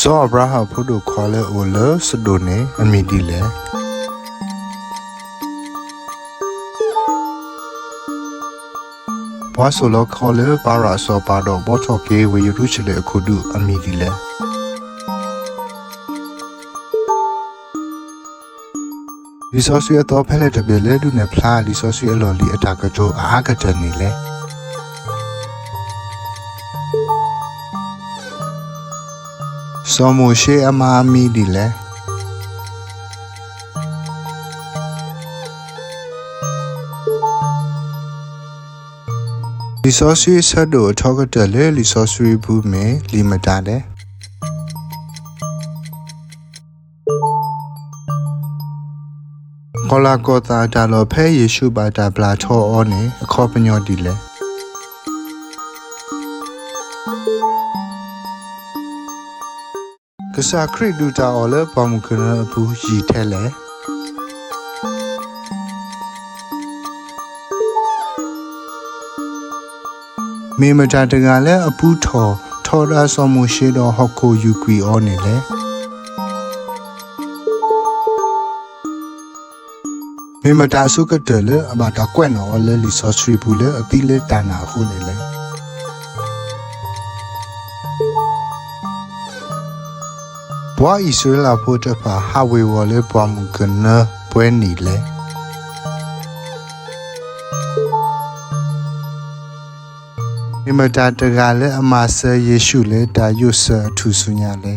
စောအဘရာဟာဖုဒိုခေါ်လဲအိုလစဒိုနေအမီဒီလေဘွားဆိုလခေါ်လဲပါရာစောပါတော့ဘောချောကေဝေယရုချလေအခုဒုအမီဒီလေလီဆိုဆွေတော့ဖဲလက်တပြလေဒုနေဖလာလီဆိုဆွေလော်လီအတာကကြောအားကတနေလေ စောမိုရှိအမာမီဒီလေလီဆိုဆွေဆတ်တို့ထောက်ကတလေလီဆိုဆွေဘူးမေလီမတာလေကောလာကောတာဒါလောဖဲယေရှုပါတာဘလာထောအောနေအခေါ်ပညောဒီလေ ကစားခရစ်ဒူတာအော်လေပမှုခရဘူးရီထဲလေမေမတာတကလည်းအပူထော်ထော်ရာဆောမှုရှိတော့ဟောက်ကိုယူကွီအောနေလေမေမတာစုကတယ်လေအမတာကွက်နော်လေလီဆော့စထရီဘူးလေအပီလေတန်နာခုနေလေ ဘွာဣစရလာဖို့တပါဟာဝေဝလေပွားမှုကနပွဲနီလေမိမတာတကလည်းအမဆာယေရှုလေတာယုဆာထူဆုညာလေ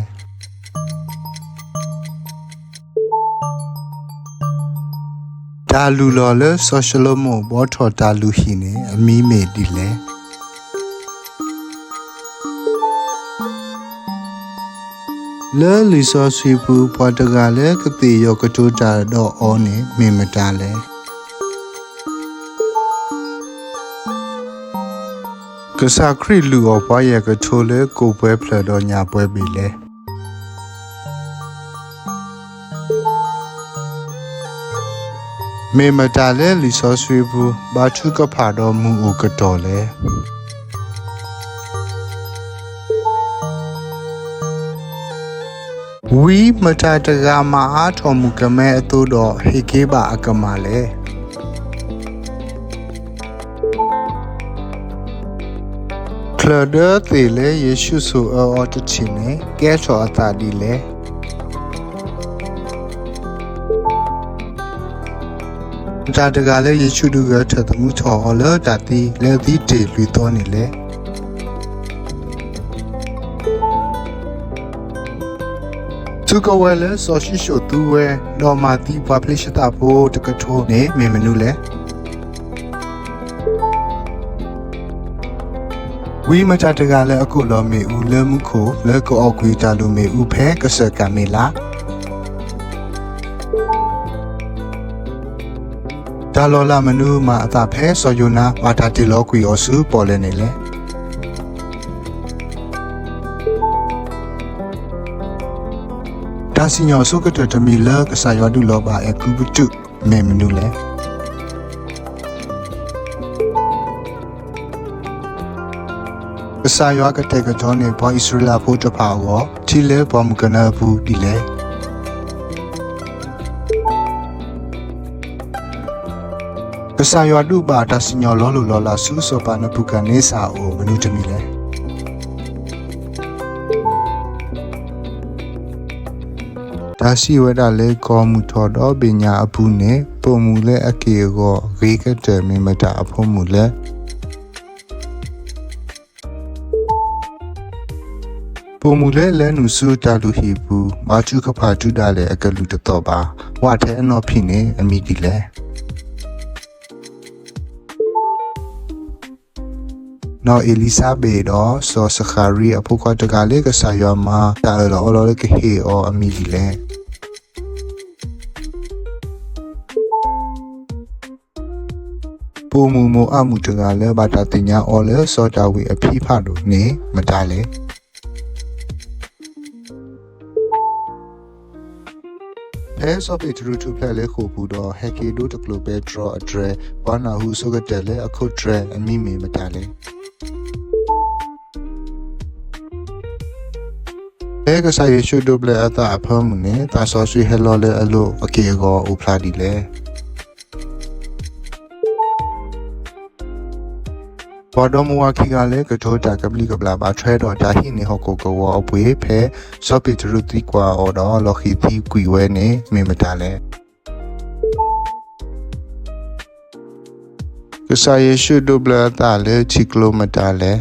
ဒါလူလော်လေဆိုရှယ်လမိုဘောထော်တာလူဟီနေအမီမေဒီလေ လဲလီဆောဆွေပူပွားတကလည်းကတိရောကတိုးတာတော့အောနေမေမတာလဲကစားခရီလူော်ပွားရကထိုးလဲကိုပွဲဖလတော့ညာပွဲပြီလဲမေမတာလဲလီဆောဆွေပူဘာထုကဖာတော့မူအိုကတော်လဲ ဝီမတာတကမာအားထော်မူကမဲအတူတော့ဟေကေးပါအကမာလေကလဒတေလေယေရှုဆိုအော်တချင်နေကဲချောအတာဒီလေဒါတကလည်းယေရှုတို့ကထသမှုချော်လောတတိလေဒီတေလူတော်နေလေ သူကဝဲလဲဆောရှိရှိုသူဝဲနော်မာတီပပလရှတာဖို့တကထိုးနေမေမနူလဲဝီမချတကလည်းအခုလောမေဦးလဲမှုခိုလဲကောအောက်ခွေတာလူမေဦးဖဲကဆကမေလာဒါလောလာမနူမှာအသာဖဲဆောယုနာဝါတာတီလောကွီအောစုပေါ်လဲနေလဲ ဒါစီညောဆုကတတမီလာကဆာယောဒုလောပါအကူပတုမေမနုလေကဆာယောကတဲ့ကကြောနေဘောဣစရလာဖို့တပါအောတီလေဘောမကနာဘူးဒီလေကဆာယောဒုပါဒါစီညောလောလိုလောလာဆူစောပါနပုကနေစာအိုမနုတမီလေ ဒါရှိဝဒလေကောမှုထော်တော့ပညာအပူနေပုံမူလဲအကေကောရေကတဲ့မိမတာအဖို့မူလဲပုံမူလဲလဲနုစုတာလူဟီဘူးမာချုခဖာတုတာလဲအကလူတတော့ပါဝါထဲအနော်ဖြစ်နေအမိဒီလဲနော်အီလီဆာဘေတော့ဆောစခါရီအဖို့ကတကလေးကဆာယောမှာတာလောလောလေးကဟေအောအမိဒီလဲ ပူမူမူအမှုတကလည်းဘာတာတင်ညာအော်လဲစောတာဝီအဖိဖတို့နေမတားလေအဲဆော့ဖေးထရူတူဖလက်လေခုဘူးတော့ဟက်ကီဒိုတကလိုပဲ draw address ဘာနာဟုဆိုကတဲ့လေအခု dress အမိမေမတားလေအဲကစားရရှုဒိုဘလအတာအဖမှုနဲ့တာဆောဆွေဟဲလောလေအလို့အကေကောဥဖလာဒီလေ ဘော်ဒမဝခီကလည်းကထိုးတာကပလီကပလာပါထွဲတော့ဒါဟိနေဟောကိုကောအပွေဖဲစောပီတရူတီကွာအော်တော့လော်ခီတီကွီဝဲနေမေမတာလဲကစားရရှုဒိုဘလအတာလေချီကလိုမီတာလဲ